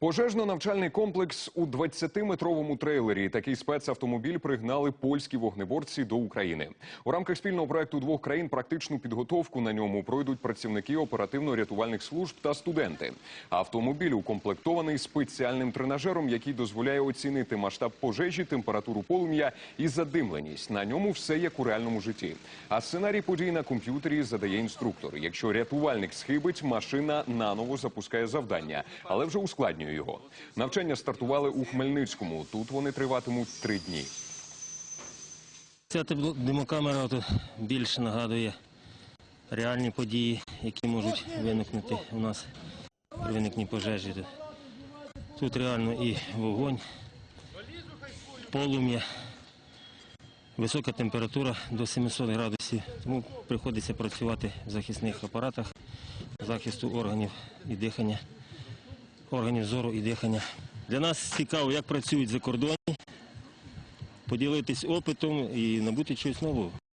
Пожежно-навчальний комплекс у 20-метровому трейлері. Такий спецавтомобіль пригнали польські вогнеборці до України. У рамках спільного проекту двох країн практичну підготовку на ньому пройдуть працівники оперативно-рятувальних служб та студенти. Автомобіль укомплектований спеціальним тренажером, який дозволяє оцінити масштаб пожежі, температуру полум'я і задимленість. На ньому все як у реальному житті. А сценарій подій на комп'ютері задає інструктор. Якщо рятувальник схибить, машина наново запускає завдання, але вже ускладнює його. Навчання стартували у Хмельницькому. Тут вони триватимуть три дні. Ця димокамера тут більше нагадує реальні події, які можуть виникнути у нас при виникненні пожежі. Тут реально і вогонь, полум'я, висока температура до 700 градусів, тому приходиться працювати в захисних апаратах захисту органів і дихання, органів зору і дихання. Для нас цікаво, як працюють за кордоні, поділитись опитом і набути чогось нового.